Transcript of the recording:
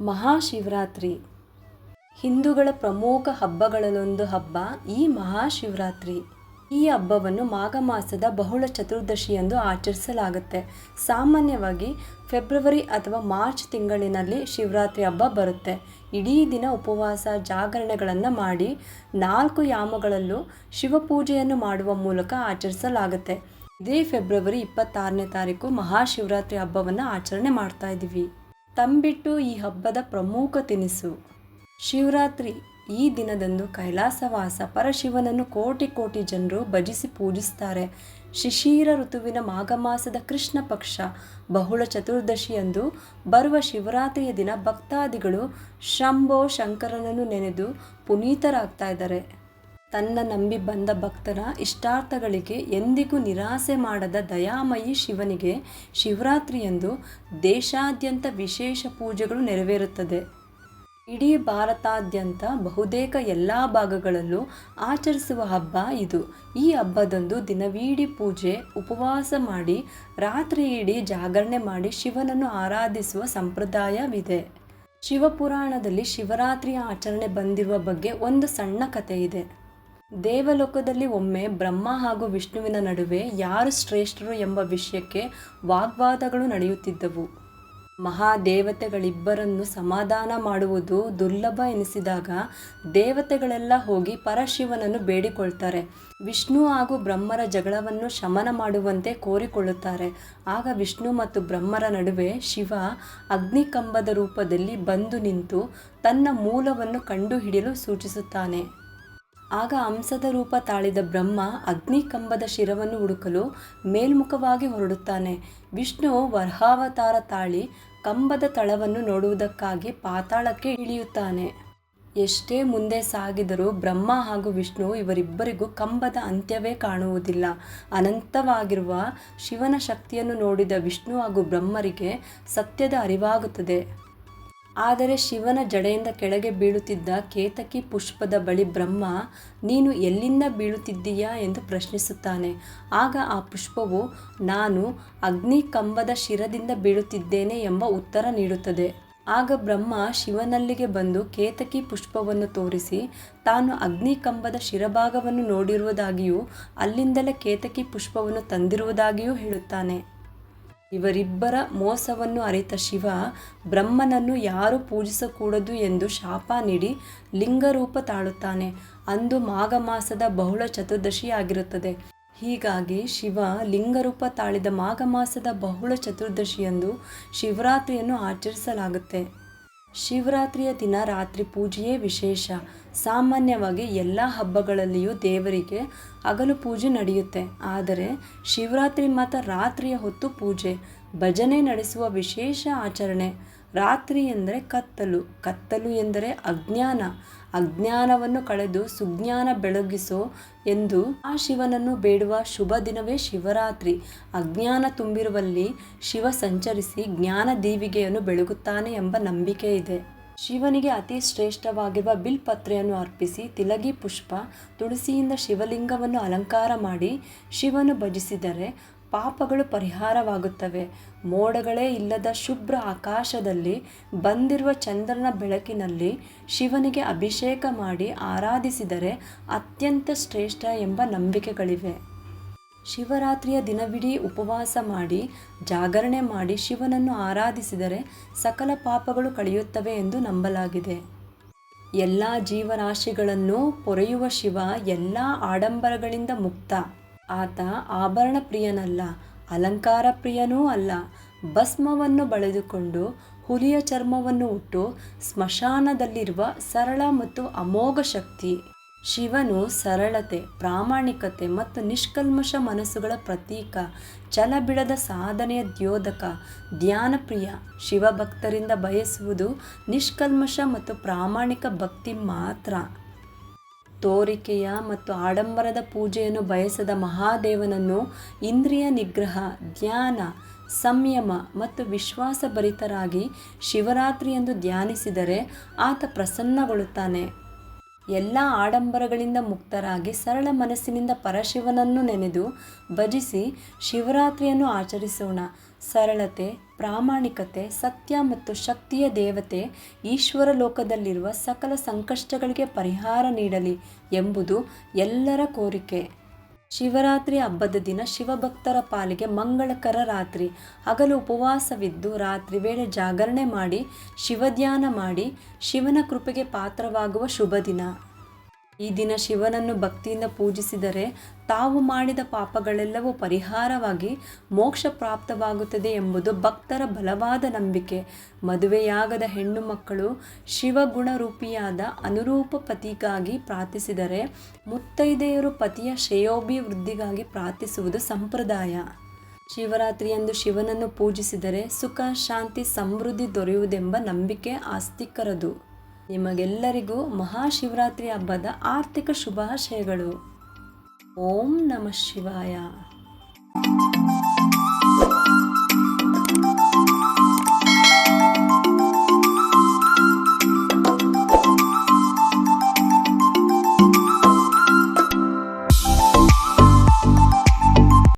ಮಹಾಶಿವರಾತ್ರಿ. ಹಿಂದೂಗಳ ಪ್ರಮುಖ ಹಬ್ಬಗಳಲ್ಲೊಂದು ಹಬ್ಬ ಈ ಮಹಾಶಿವರಾತ್ರಿ. ಈ ಹಬ್ಬವನ್ನು ಮಾಘ ಮಾಸದ ಬಹುಳ ಚತುರ್ದಶಿಯಂದು ಆಚರಿಸಲಾಗುತ್ತೆ. ಸಾಮಾನ್ಯವಾಗಿ ಫೆಬ್ರವರಿ ಅಥವಾ ಮಾರ್ಚ್ ತಿಂಗಳಿನಲ್ಲಿ ಶಿವರಾತ್ರಿ ಹಬ್ಬ ಬರುತ್ತೆ. ಇಡೀ ದಿನ ಉಪವಾಸ, ಜಾಗರಣೆಗಳನ್ನು ಮಾಡಿ ನಾಲ್ಕು ಯಾಮಗಳಲ್ಲೂ ಶಿವಪೂಜೆಯನ್ನು ಮಾಡುವ ಮೂಲಕ ಆಚರಿಸಲಾಗುತ್ತೆ. ಇದೇ ಫೆಬ್ರವರಿ ಇಪ್ಪತ್ತಾರನೇ ತಾರೀಕು ಮಹಾಶಿವರಾತ್ರಿ ಹಬ್ಬವನ್ನು ಆಚರಣೆ ಮಾಡ್ತಾ ಇದ್ದೀವಿ ತಂಬಿಟ್ಟು ಈ ಹಬ್ಬದ ಪ್ರಮುಖ ತಿನಿಸು. ಶಿವರಾತ್ರಿ ಈ ದಿನದಂದು ಕೈಲಾಸವಾಸ ಪರಶಿವನನ್ನು ಕೋಟಿ ಕೋಟಿ ಜನರು ಭಜಿಸಿ ಪೂಜಿಸ್ತಾರೆ. ಶಿಶಿರ ಋತುವಿನ ಮಾಘ ಮಾಸದ ಕೃಷ್ಣ ಪಕ್ಷ ಬಹುಳ ಚತುರ್ದಶಿಯಂದು ಬರುವ ಶಿವರಾತ್ರಿಯ ದಿನ ಭಕ್ತಾದಿಗಳು ಶಂಭೋ ಶಂಕರನನ್ನು ನೆನೆದು ಪುನೀತರಾಗ್ತಾ ಇದ್ದಾರೆ. ತನ್ನ ನಂಬಿ ಬಂದ ಭಕ್ತರ ಇಷ್ಟಾರ್ಥಗಳಿಗೆ ಎಂದಿಗೂ ನಿರಾಸೆ ಮಾಡದ ದಯಾಮಯಿ ಶಿವನಿಗೆ ಶಿವರಾತ್ರಿಯಂದು ದೇಶಾದ್ಯಂತ ವಿಶೇಷ ಪೂಜೆಗಳು ನೆರವೇರುತ್ತದೆ. ಇಡೀ ಭಾರತಾದ್ಯಂತ ಬಹುತೇಕ ಎಲ್ಲ ಭಾಗಗಳಲ್ಲೂ ಆಚರಿಸುವ ಹಬ್ಬ ಇದು. ಈ ಹಬ್ಬದಂದು ದಿನವೀಡಿ ಪೂಜೆ, ಉಪವಾಸ ಮಾಡಿ ರಾತ್ರಿ ಇಡೀ ಜಾಗರಣೆ ಮಾಡಿ ಶಿವನನ್ನು ಆರಾಧಿಸುವ ಸಂಪ್ರದಾಯವಿದೆ. ಶಿವಪುರಾಣದಲ್ಲಿ ಶಿವರಾತ್ರಿಯ ಆಚರಣೆ ಬಂದಿರುವ ಬಗ್ಗೆ ಒಂದು ಸಣ್ಣ ಕಥೆ ಇದೆ ದೇವಲೋಕದಲ್ಲಿ ಒಮ್ಮೆ ಬ್ರಹ್ಮ ಹಾಗೂ ವಿಷ್ಣುವಿನ ನಡುವೆ ಯಾರು ಶ್ರೇಷ್ಠರು ಎಂಬ ವಿಷಯಕ್ಕೆ ವಾಗ್ವಾದಗಳು ನಡೆಯುತ್ತಿದ್ದವು. ಮಹಾದೇವತೆಗಳಿಬ್ಬರನ್ನು ಸಮಾಧಾನ ಮಾಡುವುದು ದುರ್ಲಭ ಎನಿಸಿದಾಗ ದೇವತೆಗಳೆಲ್ಲ ಹೋಗಿ ಪರಶಿವನನ್ನು ಬೇಡಿಕೊಳ್ತಾರೆ. ವಿಷ್ಣು ಹಾಗೂ ಬ್ರಹ್ಮರ ಜಗಳವನ್ನು ಶಮನ ಮಾಡುವಂತೆ ಕೋರಿಕೊಳ್ಳುತ್ತಾರೆ. ಆಗ ವಿಷ್ಣು ಮತ್ತು ಬ್ರಹ್ಮರ ನಡುವೆ ಶಿವ ಅಗ್ನಿಕಂಬದ ರೂಪದಲ್ಲಿ ಬಂದು ನಿಂತು ತನ್ನ ಮೂಲವನ್ನು ಕಂಡುಹಿಡಿಯಲು ಸೂಚಿಸುತ್ತಾನೆ. ಆಗ ಹಂಸದ ರೂಪ ತಾಳಿದ ಬ್ರಹ್ಮ ಅಗ್ನಿಕಂಬದ ಶಿರವನ್ನು ಹುಡುಕಲು ಮೇಲ್ಮುಖವಾಗಿ ಹೊರಡುತ್ತಾನೆ. ವಿಷ್ಣು ವರ್ಹಾವತಾರ ತಾಳಿ ಕಂಬದ ತಳವನ್ನು ನೋಡುವುದಕ್ಕಾಗಿ ಪಾತಾಳಕ್ಕೆ ಇಳಿಯುತ್ತಾನೆ. ಎಷ್ಟೇ ಮುಂದೆ ಸಾಗಿದರೂ ಬ್ರಹ್ಮ ಹಾಗೂ ವಿಷ್ಣು ಇವರಿಬ್ಬರಿಗೂ ಕಂಬದ ಅಂತ್ಯವೇ ಕಾಣುವುದಿಲ್ಲ. ಅನಂತವಾಗಿರುವ ಶಿವನ ಶಕ್ತಿಯನ್ನು ನೋಡಿದ ವಿಷ್ಣು ಹಾಗೂ ಬ್ರಹ್ಮರಿಗೆ ಸತ್ಯದ ಅರಿವಾಗುತ್ತದೆ. ಆದರೆ ಶಿವನ ಜಡೆಯಿಂದ ಕೆಳಗೆ ಬೀಳುತ್ತಿದ್ದ ಕೇತಕಿ ಪುಷ್ಪದ ಬಳಿ ಬ್ರಹ್ಮ, ನೀನು ಎಲ್ಲಿಂದ ಬೀಳುತ್ತಿದ್ದೀಯಾ ಎಂದು ಪ್ರಶ್ನಿಸುತ್ತಾನೆ. ಆಗ ಆ ಪುಷ್ಪವು, ನಾನು ಅಗ್ನಿ ಕಂಬದ ಶಿರದಿಂದ ಬೀಳುತ್ತಿದ್ದೇನೆ ಎಂಬ ಉತ್ತರ ನೀಡುತ್ತದೆ. ಆಗ ಬ್ರಹ್ಮ ಶಿವನಲ್ಲಿಗೆ ಬಂದು ಕೇತಕಿ ಪುಷ್ಪವನ್ನು ತೋರಿಸಿ, ತಾನು ಅಗ್ನಿಕಂಬದ ಶಿರಭಾಗವನ್ನು ನೋಡಿರುವುದಾಗಿಯೂ, ಅಲ್ಲಿಂದಲೇ ಕೇತಕಿ ಪುಷ್ಪವನ್ನು ತಂದಿರುವುದಾಗಿಯೂ ಹೇಳುತ್ತಾನೆ. ಇವರಿಬ್ಬರ ಮೋಸವನ್ನು ಅರಿತ ಶಿವ ಬ್ರಹ್ಮನನ್ನು ಯಾರು ಪೂಜಿಸಕೂಡದು ಎಂದು ಶಾಪ ನೀಡಿ ಲಿಂಗರೂಪ ತಾಳುತ್ತಾನೆ. ಅಂದು ಮಾಘ ಮಾಸದ ಬಹುಳ ಚತುರ್ದಶಿಯಾಗಿರುತ್ತದೆ. ಹೀಗಾಗಿ ಶಿವ ಲಿಂಗರೂಪ ತಾಳಿದ ಮಾಘ ಮಾಸದ ಬಹುಳ ಚತುರ್ದಶಿಯಂದು ಶಿವರಾತ್ರಿಯನ್ನು ಆಚರಿಸಲಾಗುತ್ತೆ. ಶಿವರಾತ್ರಿಯ ದಿನ ರಾತ್ರಿ ಪೂಜೆಯೇ ವಿಶೇಷ. ಸಾಮಾನ್ಯವಾಗಿ ಎಲ್ಲ ಹಬ್ಬಗಳಲ್ಲಿಯೂ ದೇವರಿಗೆ ಹಗಲು ಪೂಜೆ ನಡೆಯುತ್ತೆ. ಆದರೆ ಶಿವರಾತ್ರಿ ಮಾತ್ರ ರಾತ್ರಿಯ ಹೊತ್ತು ಪೂಜೆ, ಭಜನೆ ನಡೆಸುವ ವಿಶೇಷ ಆಚರಣೆ. ರಾತ್ರಿ ಎಂದರೆ ಕತ್ತಲು. ಕತ್ತಲು ಎಂದರೆ ಅಜ್ಞಾನ. ಅಜ್ಞಾನವನ್ನು ಕಳೆದು ಸುಜ್ಞಾನ ಬೆಳಗಿಸೋ ಎಂದು ಆ ಶಿವನನ್ನು ಬೇಡುವ ಶುಭ ದಿನವೇ ಶಿವರಾತ್ರಿ. ಅಜ್ಞಾನ ತುಂಬಿರುವಲ್ಲಿ ಶಿವ ಸಂಚರಿಸಿ ಜ್ಞಾನ ದೀವಿಗೆಯನ್ನು ಬೆಳಗುತ್ತಾನೆ ಎಂಬ ನಂಬಿಕೆ ಇದೆ. ಶಿವನಿಗೆ ಅತಿ ಶ್ರೇಷ್ಠವಾಗಿರುವ ಬಿಲ್ಪತ್ರೆಯನ್ನು ಅರ್ಪಿಸಿ ತಿಲಗಿ ಪುಷ್ಪ, ತುಳಸಿಯಿಂದ ಶಿವಲಿಂಗವನ್ನು ಅಲಂಕಾರ ಮಾಡಿ ಶಿವನು ಭಜಿಸಿದರೆ ಪಾಪಗಳು ಪರಿಹಾರವಾಗುತ್ತವೆ. ಮೋಡಗಳೇ ಇಲ್ಲದ ಶುಭ್ರ ಆಕಾಶದಲ್ಲಿ ಬಂದಿರುವ ಚಂದ್ರನ ಬೆಳಕಿನಲ್ಲಿ ಶಿವನಿಗೆ ಅಭಿಷೇಕ ಮಾಡಿ ಆರಾಧಿಸಿದರೆ ಅತ್ಯಂತ ಶ್ರೇಷ್ಠ ಎಂಬ ನಂಬಿಕೆಗಳಿವೆ. ಶಿವರಾತ್ರಿಯ ದಿನವಿಡೀ ಉಪವಾಸ ಮಾಡಿ, ಜಾಗರಣೆ ಮಾಡಿ ಶಿವನನ್ನು ಆರಾಧಿಸಿದರೆ ಸಕಲ ಪಾಪಗಳು ಕಳೆಯುತ್ತವೆ ಎಂದು ನಂಬಲಾಗಿದೆ. ಎಲ್ಲ ಜೀವರಾಶಿಗಳನ್ನು ಪೊರೆಯುವ ಶಿವ ಎಲ್ಲ ಆಡಂಬರಗಳಿಂದ ಮುಕ್ತ. ಆತ ಆಭರಣ ಪ್ರಿಯನಲ್ಲ ಅಲಂಕಾರ ಪ್ರಿಯನೂ ಅಲ್ಲ. ಭಸ್ಮವನ್ನು ಬಳೆದುಕೊಂಡು ಹುಲಿಯ ಚರ್ಮವನ್ನು ಉಟ್ಟು ಸ್ಮಶಾನದಲ್ಲಿರುವ ಸರಳ ಮತ್ತು ಅಮೋಘ ಶಕ್ತಿ, ಶಿವನು ಸರಳತೆ, ಪ್ರಾಮಾಣಿಕತೆ ಮತ್ತು ನಿಷ್ಕಲ್ಮಶ ಮನಸ್ಸುಗಳ ಪ್ರತೀಕ ಛಲಬಿಡದ ಸಾಧನೆಯ ದ್ಯೋದಕ ಧ್ಯಾನಪ್ರಿಯ. ಶಿವಭಕ್ತರಿಂದ ಬಯಸುವುದು ನಿಷ್ಕಲ್ಮಶ ಮತ್ತು ಪ್ರಾಮಾಣಿಕ ಭಕ್ತಿ ಮಾತ್ರ. ತೋರಿಕೆಯ ಮತ್ತು ಆಡಂಬರದ ಪೂಜೆಯನ್ನು ಬಯಸದ ಮಹಾದೇವನನ್ನು ಇಂದ್ರಿಯ ನಿಗ್ರಹ, ಧ್ಯಾನ, ಸಂಯಮ ಮತ್ತು ವಿಶ್ವಾಸಭರಿತರಾಗಿ ಶಿವರಾತ್ರಿಯಂದು ಧ್ಯಾನಿಸಿದರೆ ಆತ ಪ್ರಸನ್ನಗೊಳ್ಳುತ್ತಾನೆ. ಎಲ್ಲ ಆಡಂಬರಗಳಿಂದ ಮುಕ್ತರಾಗಿ ಸರಳ ಮನಸ್ಸಿನಿಂದ ಪರಶಿವನನ್ನು ನೆನೆದು ಭಜಿಸಿ ಶಿವರಾತ್ರಿಯನ್ನು ಆಚರಿಸೋಣ. ಸರಳತೆ, ಪ್ರಾಮಾಣಿಕತೆ, ಸತ್ಯ ಮತ್ತು ಶಕ್ತಿಯ ದೇವತೆ ಈಶ್ವರ ಲೋಕದಲ್ಲಿರುವ ಸಕಲ ಸಂಕಷ್ಟಗಳಿಗೆ ಪರಿಹಾರ ನೀಡಲಿ ಎಂಬುದು ಎಲ್ಲರ ಕೋರಿಕೆ. ಶಿವರಾತ್ರಿ ಹಬ್ಬದ ದಿನ ಶಿವಭಕ್ತರ ಪಾಲಿಗೆ ಮಂಗಳಕರ ರಾತ್ರಿ. ಹಗಲು ಉಪವಾಸವಿದ್ದು ರಾತ್ರಿ ವೇಳೆ ಜಾಗರಣೆ ಮಾಡಿ, ಶಿವಧ್ಯಾನ ಮಾಡಿ ಶಿವನ ಕೃಪೆಗೆ ಪಾತ್ರವಾಗುವ ಶುಭ ದಿನ. ಈ ದಿನ ಶಿವನನ್ನು ಭಕ್ತಿಯಿಂದ ಪೂಜಿಸಿದರೆ ತಾವು ಮಾಡಿದ ಪಾಪಗಳೆಲ್ಲವೂ ಪರಿಹಾರವಾಗಿ ಮೋಕ್ಷ ಪ್ರಾಪ್ತವಾಗುತ್ತದೆ ಎಂಬುದು ಭಕ್ತರ ಬಲವಾದ ನಂಬಿಕೆ. ಮದುವೆಯಾಗದ ಹೆಣ್ಣು ಮಕ್ಕಳು ಶಿವಗುಣರೂಪಿಯಾದ ಅನುರೂಪ ಪತಿಗಾಗಿ ಪ್ರಾರ್ಥಿಸಿದರೆ ಮುತ್ತೈದೆಯರು ಪತಿಯ ಶ್ರೇಯೋಭಿವೃದ್ಧಿಗಾಗಿ ಪ್ರಾರ್ಥಿಸುವುದು ಸಂಪ್ರದಾಯ. ಶಿವರಾತ್ರಿಯಂದು ಶಿವನನ್ನು ಪೂಜಿಸಿದರೆ ಸುಖ, ಶಾಂತಿ, ಸಮೃದ್ಧಿ ದೊರೆಯುವುದೆಂಬ ನಂಬಿಕೆ ಆಸ್ತಿಕರದು. ನಿಮಗೆಲ್ಲರಿಗೂ ಮಹಾಶಿವರಾತ್ರಿ ಹಬ್ಬದ ಆರ್ಥಿಕ ಶುಭಾಶಯಗಳು. ಓಂ ನಮಃ ಶಿವಾಯ.